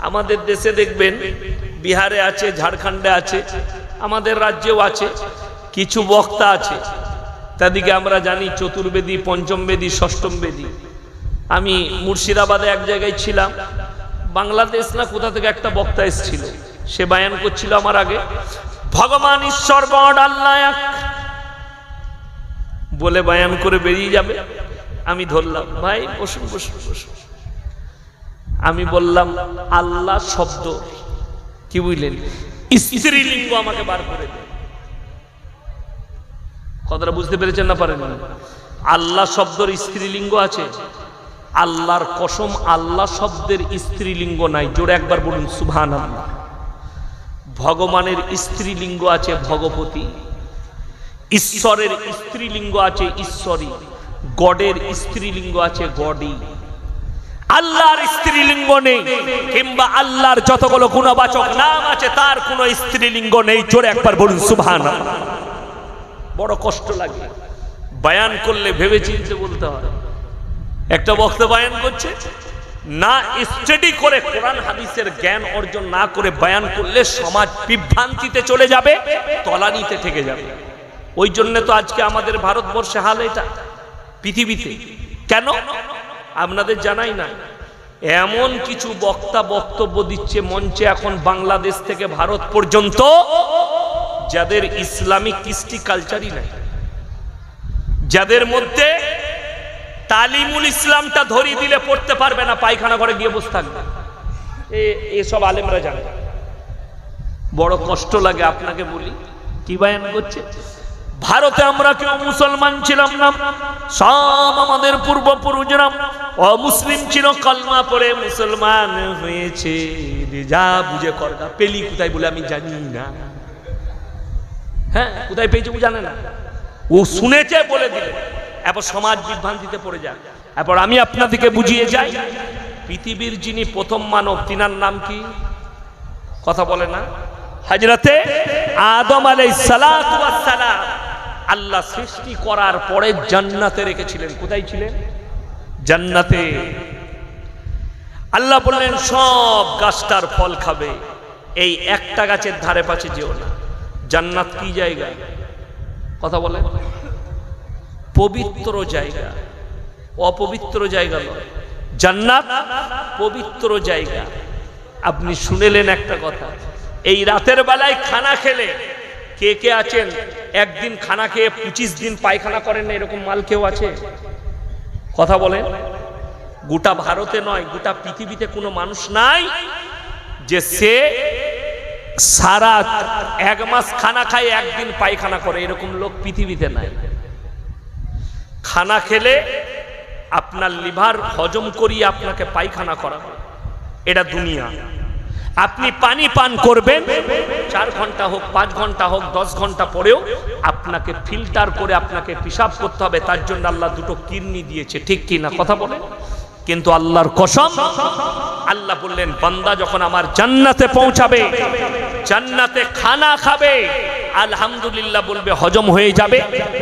আমাদের দেশে দেখবেন, বিহারে আছে, ঝাড়খণ্ডে আছে, আমাদের রাজ্যেও আছে, কিছু বক্তা আছে। তাদিকে আমরা জানি চতুর্বেদী পঞ্চম বেদী ষষ্ঠম বেদী আমি মুর্শিদাবাদে এক জায়গায় ছিলাম। বাংলাদেশ না কোথা থেকে একটা বক্তা এসেছিল? সে বায়ান করছিল আমার আগে। ভগবান ঈশ্বর আল্লাহ। বলে বায়ান করে বেরিয়ে যাবে। আমি ধরলাম, ভাই, বসুন বসুন বসুন। আমি বললাম, আল্লাহ শব্দ। কি বুঝলেন? স্ত্রীলিঙ্গ আমাকে বার করে কথাটা বুঝতে পেরেছেন না পারেন আল্লাহ শব্দের স্ত্রীলিঙ্গ আছে। আল্লাহর কসম, আল্লাহ শব্দের স্ত্রীলিঙ্গ নাই। জোরে একবার বলুন সুভান আল্লাহ ভগবানের স্ত্রীলিঙ্গ আছে ভগবতী ঈশ্বরের স্ত্রীলিঙ্গ আছে ঈশ্বরী। গডের স্ত্রীলিঙ্গ আছে গডই। আল্লাহর স্ত্রীলিঙ্গ নেই, কিংবা আল্লাহর যতগুলো গুণবাচক নাম আছে, তার কোনো স্ত্রীলিঙ্গ নেই। জোরে একবার বলুন সুভান বড় কষ্ট লাগে। বায়ান করলে ভেবে চিনতে বলতে হয়। একটা বক্তা বায়ান করছে, না স্টাডি করে কোরআন, হাদিসের জ্ঞান অর্জন না করে বায়ান করলে সমাজ বিভ্রান্তিতে চলে যাবে, তলানিতে থেকে যাবে। ওই জন্য তো আজকে আমাদের ভারতবর্ষে হাল এটা, পৃথিবীতে। কেন? আপনাদের জানাই না। এমন কিছু বক্তা বক্তব্য দিচ্ছে মঞ্চে এখন বাংলাদেশ থেকে ভারত পর্যন্ত, যাদের ইসলামিক কৃষ্টি কালচারই নাই। যাদের মধ্যে তালিমুল ইসলামটা ধরিয়ে দিলে পড়তে পারবে না, পায়খানা করে গিয়ে বসে থাকবে। এসব আলেমরা জানে। বড় কষ্ট লাগে, আপনাকে বলি। কি বায়ান করছে? ভারতে আমরা কেউ মুসলমান ছিলাম না। সব আমাদের পূর্বপুরুষরা অমুসলিম ছিল, কলমা পরে মুসলমান হয়েছে। যা বুঝে করগা পেলি কোথায় বলে আমি জানি না। হ্যাঁ কোথায় পেয়েছে ও জানে না। ও শুনেছে বলে দিলে। এরপর সমাজ বিভ্রান্তিতে পড়ে যায়। এরপর আমি আপনাদেরকে বুঝিয়ে যাই, পৃথিবীর যিনি প্রথম মানব, তিনার নাম কি? কথা বলে না। হাজরাতে আদম আলাই সালাম। আল্লাহ সৃষ্টি করার পরে জান্নাতে রেখেছিলেন। কোথায় ছিলেন? জান্নাতে। আল্লাহ বললেন, সব গাছটার ফল খাবে। এই একটা গাছের ধারে পাশে যেও না। জান্নাত কি জায়গা? কথা বলেন। পবিত্র জায়গা। অপবিত্র জায়গা নয়। জান্নাত পবিত্র জায়গা। আপনি শুনেলেন একটা কথা। এই রাতের বেলায় খানা খেলে কে কে আছেন? একদিন খানা খেয়ে পঁচিশ দিন পায়খানা করেন না এরকম মাল কেউ আছে? কথা বলেন। গোটা ভারতে নয়, গোটা পৃথিবীতে কোনো মানুষ নাই যে সে সারা এক মাস খানা খায়, একদিন পায়খানা করে। এরকম লোক পৃথিবীতে নাই। খানা খেলে আপনার লিভার হজম করিয়ে আপনাকে পায়খানা করাবে। এটা দুনিয়া। আপনি পানি পান করবেন, চার ঘণ্টা হোক, পাঁচ ঘণ্টা হোক, দশ ঘণ্টা পরেও আপনাকে ফিল্টার করে আপনাকে পিসাব করতে হবে, তার জন্য আল্লাহ দুটো কিডনি দিয়েছে, ঠিক কি না কথা বলে? কিন্তু আল্লাহর কসম, আল্লাহ বললেন, বান্দা যখন আমার জান্নাতে পৌঁছাবে, জান্নাতে খানা খাবে আলহামদুলিল্লাহ বলবে, হজম হয়ে যাবে,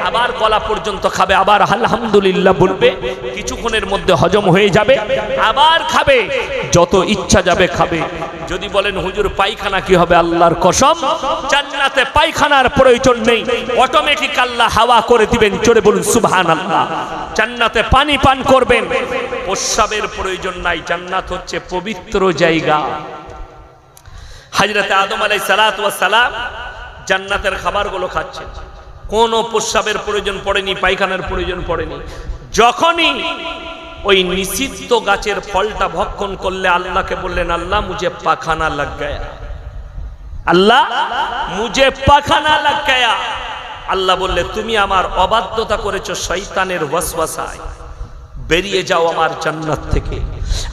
আবার গলা পর্যন্ত খাবে, আবার আলহামদুলিল্লাহ বলবে, কিছুক্ষণের মধ্যে হজম হয়ে যাবে, আবার খাবে, যত ইচ্ছা যাবে খাবে। যদি বলেন, হুজুর, পায়খানা কি হবে? আল্লাহর কসম পায়খানার প্রয়োজন নেই। অটোমেটিক আল্লাহ হাওয়া করে দিবেন চড়ে বলুন সুবহান আল্লাহ জান্নাতে পানি পান করবেন, প্রস্রাবের প্রয়োজন নাই। জান্নাত হচ্ছে পবিত্র জায়গা। হাজরতে আদম আলাই সালাম জান্নাতের খাবারগুলো খাচ্ছেন কোনো প্রস্রাবের প্রয়োজন পড়েনি, পায়খানার প্রয়োজন পড়েনি। যখনই ওই নিষিদ্ধ গাছের ফলটা ভক্ষণ করলে আল্লাহকে বললেন, আল্লাহ মুঝে পাখানা লাগ গয়া আল্লাহ মুঝে পাখানা লাগ গয়া আল্লাহ বললে, তুমি আমার অবাধ্যতা করেছ শয়তানের ওয়াসওয়াসায়। বেরিয়ে যাও আমার জান্নাত থেকে।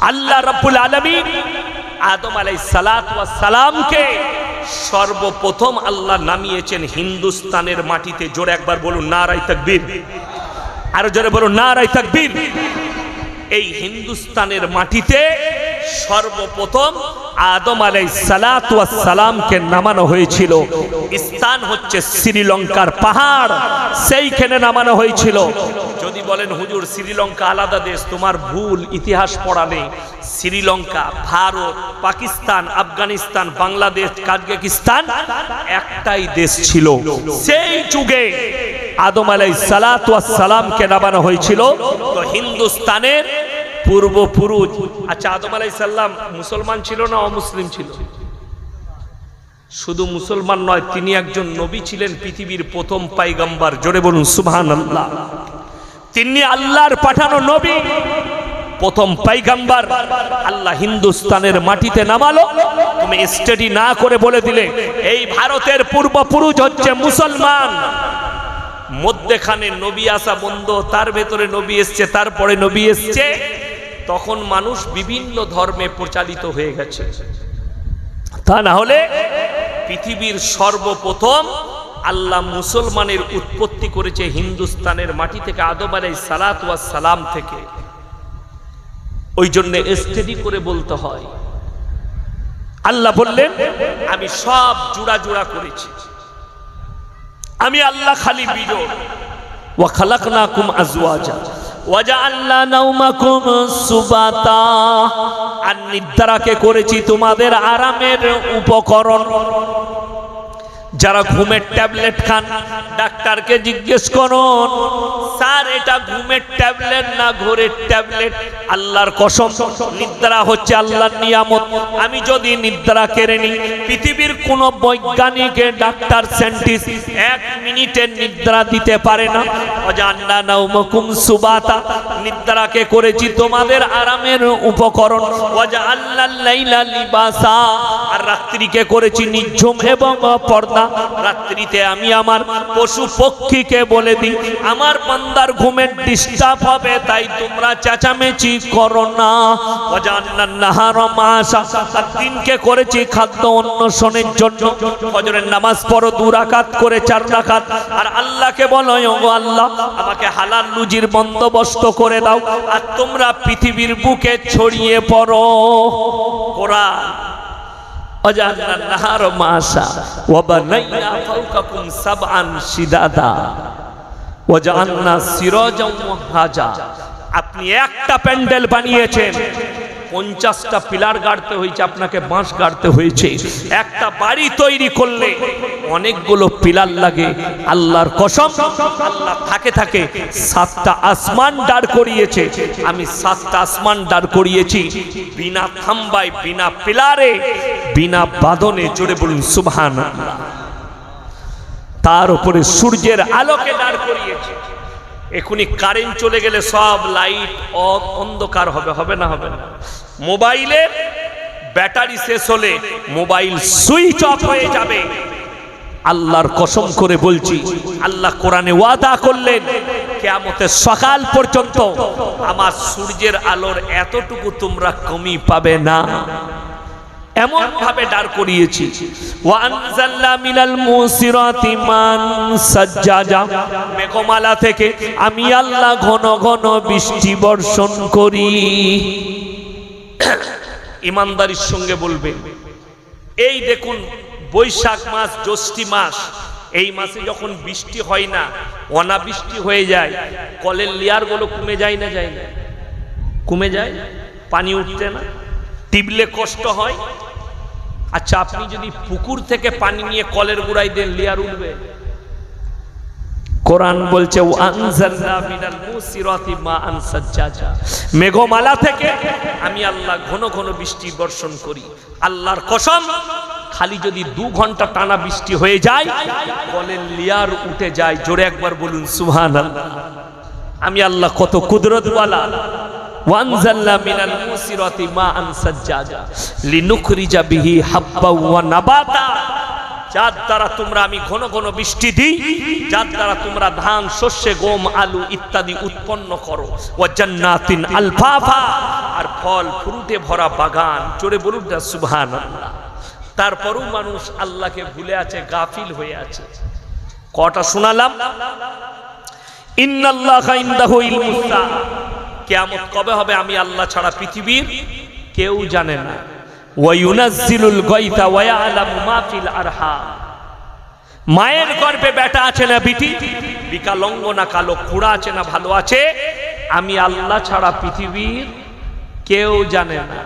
আল্লাহ রাব্বুল আলামিন আদম আলাই সালাত সালামকে সর্বপ্রথম আল্লাহ নামিয়েছেন হিন্দুস্তানের মাটিতে। জোরে একবার বলুন না নারাই তাকবীর। আরও জোরে বলুন না নারাই তাকবীর। এই হিন্দুস্তানের মাটিতে সর্বপ্রথম আদম আলাই সালামকে নামানো হয়েছিল। স্থান হচ্ছে শ্রীলঙ্কার পাহাড়, সেইখানে নামানো হয়েছিল। যদি বলেন, হুজুর, শ্রীলঙ্কা আলাদা দেশ, তোমার ভুল ইতিহাস পড়া নেই। শ্রীলঙ্কা, ভারত, পাকিস্তান, আফগানিস্তান, বাংলাদেশ, কাজকিস্তান একটাই দেশ ছিল। সেই যুগে আদম আলাই সালামকে নামানো হয়েছিল। তো হিন্দুস্তানের পূর্বপুরুষ। আচ্ছা আদম আলাই সাল্লাম মুসলমান ছিল না অমুসলিম ছিল? শুধু মুসলমান নয়, তিনি একজন নবী ছিলেন পৃথিবীর প্রথম পাইগাম্বার। জোরে বলুন সুবহান আল্লাহ তিনি আল্লাহর পাঠানো নবী, প্রথম পাইগাম্বার। আল্লাহ হিন্দুস্তানের মাটিতে নামালো। তুমি স্টাডি না করে বলে দিলে, এই ভারতের পূর্বপুরুষ হচ্ছে মুসলমান। মধ্যেখানে নবী আসা বন্ধ, তার ভেতরে নবী এসছে, তারপরে নবী এসছে। তখন মানুষ বিভিন্ন ধর্মে প্রচালিত হয়ে গেছে। তা না হলে পৃথিবীর সর্বপ্রথম আল্লাহ মুসলমানের উৎপত্তি করেছে হিন্দুস্তানের মাটি থেকে আদম আলাই সালাত সালাম থেকে। ওই জন্য স্টেডি করে বলতে হয় আল্লাহ বললেন আমি সব জুড়া জুড়া করেছি। আমি আল্লাহ খালি বিজয় ওয়া খালাকনাকুম আজওয়াজা। আর নিদ্রাকে করেছি তোমাদের আরামের উপকরণ। যারা ঘুমের ট্যাবলেট খান, ডাক্তারকে জিজ্ঞেস করুন, স্যার, এটা ঘুমের ট্যাবলেট না ঘোরের ট্যাবলেট? আল্লাহর কসম, নিদ্রা হচ্ছে আল্লাহর নিয়ামত। আমি যদি নিদ্রা কেড়ে নিই, পৃথিবীর কোন বৈজ্ঞানিক ডাক্তার সায়েন্টিস্ট এক মিনিটের নিদ্রা দিতে পারে না। অজান্না নাউমকুম সুবাতা, নিদ্রাকে করেছি তোমাদের আরামের উপকরণ। ওয়াজা আল্লাহ লিবাসা, আর রাত্রিকে করেছি নিঝুম এবং পর্দা। রাত্রিতে আমি আমার পশু পক্ষীকে বলে দিই, আমার বান্দার ঘুমের ডিস্টার্ব হবে, তাই তোমরা চেঁচামেচি করো না। করেছি খাদ্য জন্য। ফজরের নামাজ পড়ো, দু রাকাত করে চার রাকাত। আর আল্লাহকে বলো ওগো আল্লাহ, আমাকে হালাল লুজির বন্দোবস্ত করে দাও, আর তোমরা পৃথিবীর বুকে ছড়িয়ে পড়ো। কোরআন। وجعلنا النهار معاشا وبنينا فوقكم سبعا شدادا وجعلنا سراجا وهاجا আপনি একটা প্যান্ডেল বানিয়েছেন পঞ্চাশটা পিলার গাড়তে হয়েছে, আপনাকে বাঁশ গাড়তে হয়েছে। একটা বাড়ি তৈরি করলে অনেকগুলো পিলার লাগে, আল্লাহর কসম, আল্লাহ থাকে থাকে সাতটা আসমান দাঁড় করিয়েছে। আমি সাতটা আসমান দাঁড় করিয়েছি, বিনা থাম্বায়, বিনা পিলারে, বিনা বাঁধনে জোরে বলুন সুবহান তার উপরে সূর্যের আলোকে দাঁড় করিয়েছে। এখনই কারেন্ট চলে গেলে সব লাইট অন্ধকার হবে হবে না হবে না। মোবাইলে ব্যাটারি শেষ হলে মোবাইল সুইচ অফ হয়ে যাবে। আল্লাহর কসম করে বলছি, আল্লাহ কোরআনে ওয়াদা করলেন, কেয়ামতের সকাল পর্যন্ত আমার সূর্যের আলোর এতটুকু তোমরা কমি পাবে না। এমন ভাবে দাঁড় করিয়েছি মেঘমালা থেকে আমি আল্লাহ ঘন ঘন বৃষ্টি বর্ষণ করি। ইমানদারির সঙ্গে বলবে, এই দেখুন, বৈশাখ মাস, জ্যৈষ্ঠী মাস, এই মাসে যখন বৃষ্টি হয় না, অনাবৃষ্টি হয়ে যায়, কলের লেয়ারগুলো কমে যায় না যায় না? কমে যায়, পানি উঠতে না, টিবলে কষ্ট হয়। আচ্ছা আপনি যদি পুকুর থেকে পানি নিয়ে কলের গুড়াই দেন, লেয়ার উঠবে। কোরআন বলছে মেঘমালা থেকে আমি আল্লাহ ঘন ঘন বৃষ্টি বর্ষণ করি। আল্লাহর কসম, খালি যদি দু ঘণ্টা টানা বৃষ্টি হয়ে যায়, কলের লেয়ার উঠে যায়। জোরে একবার বলুন সুহান আমি আল্লাহ কত কুদরতওয়ালা। নাবাতা। যার দ্বারা তোমরা আমি ঘন ঘন বৃষ্টি দিই, যার দ্বারা তোমরা ধান, শস্যে, গম, আলু ইত্যাদি উৎপন্ন করো। আলফাফা। আর ফল, ফ্রুটে ভরা বাগান। চড়ে বলুন না সুবহান তারপরও মানুষ আল্লাহকে ভুলে আছে, গাফিল হয়ে আছে। কটা শোনালাম? কেয়ামত কবে হবে আমি আল্লাহ ছাড়া পৃথিবীর কেউ জানে না। ওয়ায়ুনাজ্জিলুল গায়থা ওয়া ইয়ালামু মা ফিল আরহাম মায়ের গর্ভে বেটা আছে না বিটি? বিকালঙ্গ না কালো খুঁড়া আছে না ভালো আছে? আমি আল্লাহ ছাড়া পৃথিবীর কেউ জানে না।